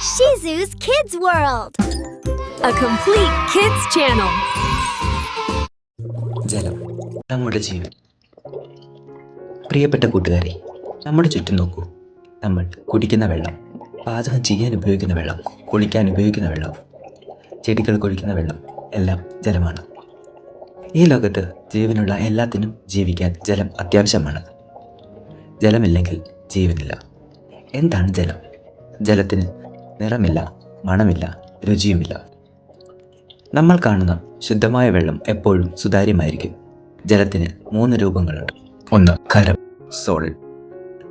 Shizu's Kids World. a complete kids channel. ജലം. നമ്മുടെ ജീവൻ. പ്രിയപ്പെട്ട കൂട്ടുകാരെ നമ്മുടെ ചുറ്റും നോക്കൂ. നമ്മൾ കുടിക്കുന്ന വെള്ളം പാചകം ചെയ്യാൻ ഉപയോഗിക്കുന്ന വെള്ളം കുളിക്കാൻ ഉപയോഗിക്കുന്ന വെള്ളം ചെടികൾ കുഴിക്കുന്ന വെള്ളം എല്ലാം ജലമാണ്. ഈ ലോകത്ത് ജീവനുള്ള എല്ലാത്തിനും ജീവിക്കാൻ ജലം അത്യാവശ്യമാണ്. ജലമില്ലെങ്കിൽ ജീവനില്ല. എന്താണ് ജലം? ജലത്തിന് നിറമില്ല മണമില്ല രുചിയുമില്ല. നമ്മൾ കാണുന്ന ശുദ്ധമായ വെള്ളം എപ്പോഴും സുതാര്യമായിരിക്കും. ജലത്തിന് മൂന്ന് രൂപങ്ങളുണ്ട്. ഒന്ന് ഖരം സോളിഡ്.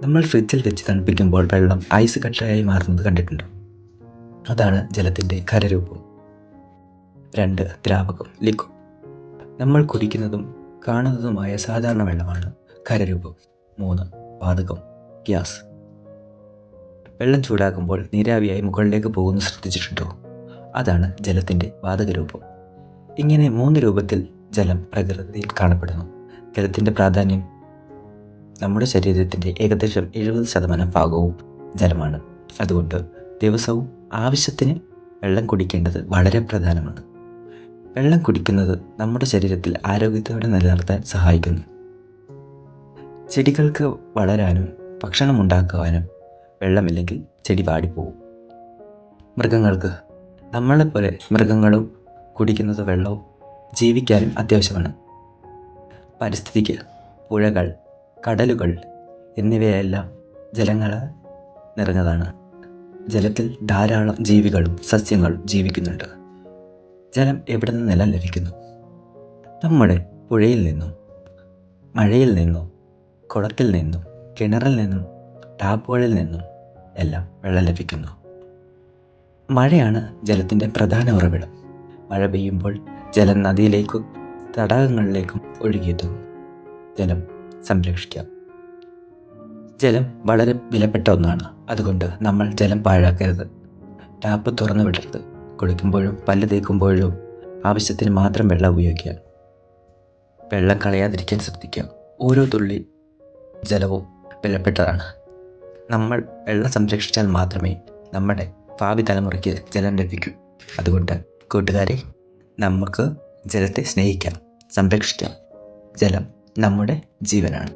നമ്മൾ ഫ്രിഡ്ജിൽ വെച്ച് തണുപ്പിക്കുമ്പോൾ വെള്ളം ഐസ് കട്ടയായി മാറുന്നത് കണ്ടിട്ടുണ്ട്. അതാണ് ജലത്തിന്റെ ഖരരൂപം. രണ്ട് ദ്രാവകം ലിക്വിഡ്. നമ്മൾ കുടിക്കുന്നതും കാണുന്നതുമായ സാധാരണ വെള്ളമാണ് ഖരരൂപം. മൂന്ന് വാതകം ഗ്യാസ്. വെള്ളം ചൂടാകുമ്പോൾ നീരാവിയായി മുകളിലേക്ക് പോകുന്നു ശ്രദ്ധിച്ചിട്ടുണ്ടോ? അതാണ് ജലത്തിന്റെ വാതകരൂപം. ഇങ്ങനെ മൂന്ന് രൂപത്തിൽ ജലം പ്രകൃതിയിൽ കാണപ്പെടുന്നു. ജലത്തിന്റെ പ്രാധാന്യം നമ്മുടെ ശരീരത്തിന്റെ ഏകദേശം എഴുപത് ശതമാനം ഭാഗവും ജലമാണ്. അതുകൊണ്ട് ദിവസവും ആവശ്യത്തിന് വെള്ളം കുടിക്കേണ്ടത് വളരെ പ്രധാനമാണ്. വെള്ളം കുടിക്കുന്നത് നമ്മുടെ ശരീരത്തിൽ ആരോഗ്യത്തോടെ നിലനിർത്താൻ സഹായിക്കുന്നു. ചെടികൾക്ക് വളരാനും ഭക്ഷണം ഉണ്ടാക്കുവാനും വെള്ളമില്ലെങ്കിൽ ചെടി വാടിപ്പോകും മൃഗങ്ങൾക്ക് നമ്മളെപ്പോലെ മൃഗങ്ങളും കുടിക്കുന്നത് വെള്ളവും ജീവിക്കാനും അത്യാവശ്യമാണ്. പരിസ്ഥിതിക്ക് പുഴകൾ കടലുകൾ എന്നിവയെല്ലാം ജലങ്ങൾ നിറഞ്ഞതാണ്. ജലത്തിൽ ധാരാളം ജീവികളും സസ്യങ്ങളും ജീവിക്കുന്നുണ്ട്. ജലം എവിടെ നിന്ന് നിലം ലഭിക്കുന്നു? നമ്മുടെ പുഴയിൽ നിന്നും മഴയിൽ നിന്നും കുളത്തിൽ നിന്നും കിണറിൽ നിന്നും ടാപ്പുകളിൽ നിന്നും എല്ലാം വെള്ളം ലഭിക്കുന്നു. മഴയാണ് ജലത്തിന്റെ പ്രധാന ഉറവിടം. മഴ പെയ്യുമ്പോൾ ജലം നദിയിലേക്കും തടാകങ്ങളിലേക്കും ഒഴുകിയെത്തുന്നു. ജലം സംരക്ഷിക്കാം. ജലം വളരെ വിലപ്പെട്ട ഒന്നാണ്. അതുകൊണ്ട് നമ്മൾ ജലം പാഴാക്കരുത്. ടാപ്പ് തുറന്നു വിടരുത്. കുളിക്കുമ്പോഴും പല്ല് തേക്കുമ്പോഴും ആവശ്യത്തിന് മാത്രം വെള്ളം ഉപയോഗിക്കുക. വെള്ളം കളയാതിരിക്കാൻ ശ്രദ്ധിക്കുക. ഓരോ തുള്ളി ജലവും വിലപ്പെട്ടതാണ്. നമ്മൾ വെള്ളം സംരക്ഷിച്ചാൽ മാത്രമേ നമ്മുടെ ഭാവി തലമുറയ്ക്ക് ജലം ലഭിക്കൂ. അതുകൊണ്ട് കൂട്ടുകാരെ നമുക്ക് ജലത്തെ സ്നേഹിക്കാം സംരക്ഷിക്കാം. ജലം നമ്മുടെ ജീവനാണ്.